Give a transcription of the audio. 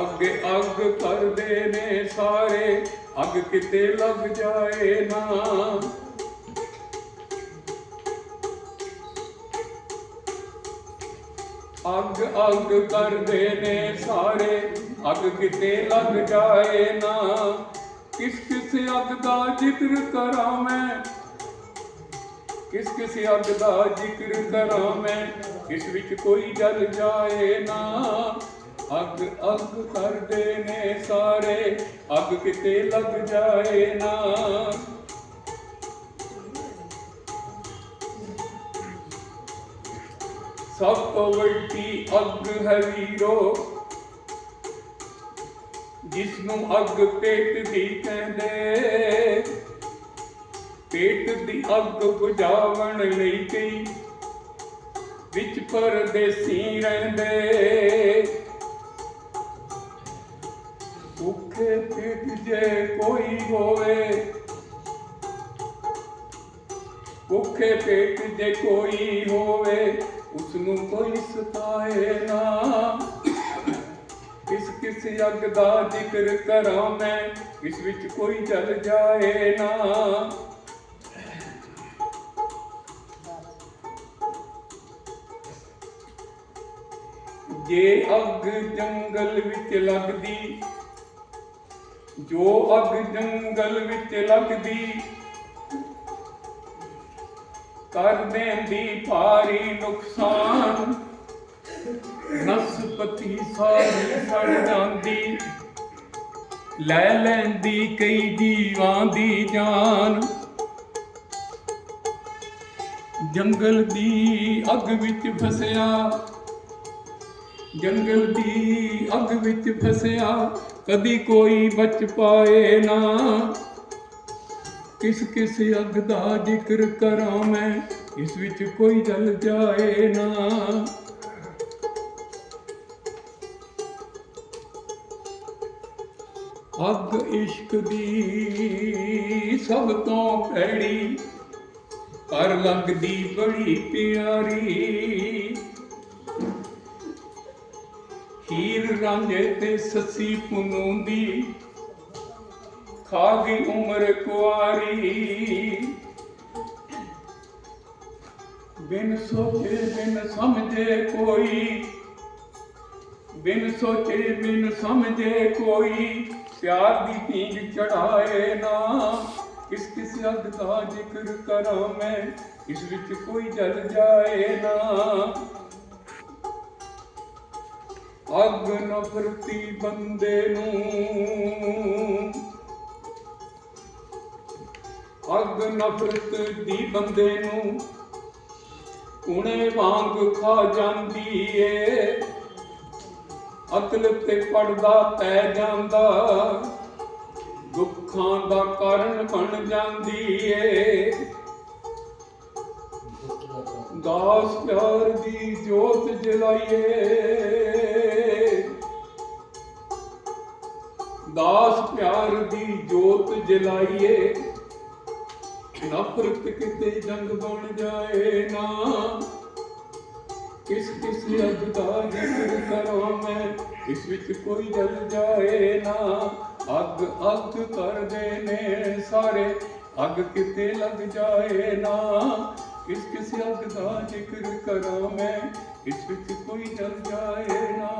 ਅੱਗ ਅੱਗ ਕਰਦੇ ਨੇ ਸਾਰੇ। ਅੱਗ ਕਿਤੇ ਲੱਗ ਜਾਏ ਨਾ। ਅੱਗ ਅੱਗ ਕਰਦੇ ਨੇ ਸਾਰੇ। ਅੱਗ ਕਿਤੇ ਲੱਗ ਜਾਏ ਨਾ। ਕਿਸ ਕਿਸ ਅੱਗ ਦਾ ਜ਼ਿਕਰ ਕਰਾਂ ਮੈਂ? ਕਿਸ ਕਿਸ ਅੱਗ ਦਾ ਜ਼ਿਕਰ ਕਰਾਂ ਮੈਂ? ਇਸ ਵਿੱਚ ਕੋਈ ਜਲ ਜਾਏ ਨਾ। ਅੱਗ ਅੱਗ ਕਰਦੇ ਨੇ ਸਾਰੇ। ਅੱਗ ਕਿਤੇ ਲੱਗ ਜਾਏ ਨਾ। ਸਭ ਤੋਂ ਵੱਡੀ ਅੱਗ ਹੈ ਵੀਰੋ। ਜਿਸ ਨੂੰ ਅੱਗ ਪੇਟ ਦੀ ਕਹਿੰਦੇ। ਪੇਟ ਦੀ ਅੱਗ ਬੁਝਾਵਣ ਲਈ ਕਈ। ਵਿੱਚ ਪਰਦੇਸੀ ਰਹਿੰਦੇ। ਭੁੱਖੇ ਪੇਟ ਜੇ ਕੋਈ ਹੋਵੇ। ਭੁੱਖੇ ਪੇਟ ਜੇ ਕੋਈ ਹੋਵੇ ਉਸ ਨੂੰ ਕੋਈ ਸਤਾਏ ਨਾ। ਕਿਸ ਕਿਸ ਅੱਗ ਦਾ ਜ਼ਿਕਰ ਕਰਾਂ ਮੈਂ, ਇਸ ਵਿੱਚ ਕੋਈ ਜਲ ਜਾਏ ਨਾ। ਜੇ ਅੱਗ ਜੰਗਲ ਵਿੱਚ ਲੱਗਦੀ ਜੋ ਅੱਗ ਜੰਗਲ ਵਿੱਚ ਲੱਗਦੀ ਕਰ ਦੇਂਦੀ ਭਾਰੀ ਨੁਕਸਾਨ। ਨਸਪਤੀ ਸਾਰੀ ਸੜ ਜਾਂਦੀ। ਲੈ ਲੈਂਦੀ ਕਈ ਜੀਵਾਂ ਦੀ ਜਾਨ। ਜੰਗਲ ਦੀ ਅੱਗ ਵਿੱਚ ਫਸਿਆ। ਜੰਗਲ ਦੀ ਅੱਗ ਵਿੱਚ ਫਸਿਆ, ਕਦੀ ਕੋਈ ਬਚ ਪਾਏ ਨਾ। ਕਿਸ ਕਿਸ ਅੱਗ ਦਾ ਜ਼ਿਕਰ ਕਰਾਂ ਮੈਂ, ਇਸ ਵਿੱਚ ਕੋਈ ਜਲ ਜਾਏ ਨਾ। ਅੱਗ ਇਸ਼ਕ ਦੀ ਸਭ ਤੋਂ ਭੈੜੀ, ਪਰ ਲੱਗਦੀ ਬੜੀ ਪਿਆਰੀ। ਹੀਰ ਰਾਂਝੇ ਤੇ ਸੱਸੀ ਪੁੰਨੂ ਖਾ ਗਈ ਉਮਰ ਕੁਆਰੀ। ਬਿਨ ਸੋਚੇ ਬਿਨ ਸਮਝੇ ਕੋਈ। ਬਿਨ ਸੋਚੇ ਬਿਨ ਸਮਝੇ ਕੋਈ। ਪਿਆਰ ਦੀ ਪੀਂਗ ਚੜਾਏ ਨਾ। ਕਿਸ ਕਿਸ ਅੱਗ ਦਾ ਜ਼ਿਕਰ ਕਰਾਂ ਮੈਂ, ਇਸ ਵਿੱਚ ਕੋਈ ਜਲ ਜਾਏ ਨਾ। ਅੱਗ ਨਫ਼ਰਤੀ ਬੰਦੇ ਨੂੰ। ਅੱਗ ਨਫ਼ਰਤ ਦੀ ਬੰਦੇ ਨੂੰ। ਕੁਣੇ ਵਾਂਗ ਖਾ ਜਾਂਦੀ ਏ। ਅਕਲ ਤੇ ਪੜਦਾ ਪੈ ਜਾਂਦਾ। ਦੁੱਖਾਂ ਦਾ ਕਾਰਨ ਬਣ ਜਾਂਦੀ ਏ। ਦਾਸ ਪਿਆਰ ਦੀ ਜੋਤ ਜਲਾਈਏ। ਦਾਸ ਪਿਆਰ ਦੀ ਜੋਤ ਜਲਾਈਏ। ਨਫ਼ਰਤ ਕਿਤੇ ਜੰਗ ਬਣ ਜਾਏ ਨਾ। ਕਿਸ ਕਿਸ ਅੱਗ ਦਾ ਜ਼ਿਕਰ ਕਰਾਂ ਮੈਂ, ਇਸ ਵਿੱਚ ਕੋਈ ਜਲ ਜਾਏ ਨਾ। ਅੱਗ ਅੱਗ ਕਰਦੇ ਨੇ ਸਾਰੇ, ਅੱਗ ਕਿਤੇ ਲੱਗ ਜਾਏ ਨਾ। ਕਿਸ ਕਿਸ ਅੱਗ ਦਾ ਜ਼ਿਕਰ ਕਰਾਂ ਮੈਂ ਇਸ ਵਿੱਚ ਕੋਈ ਜਲ ਜਾਏ ਨਾ।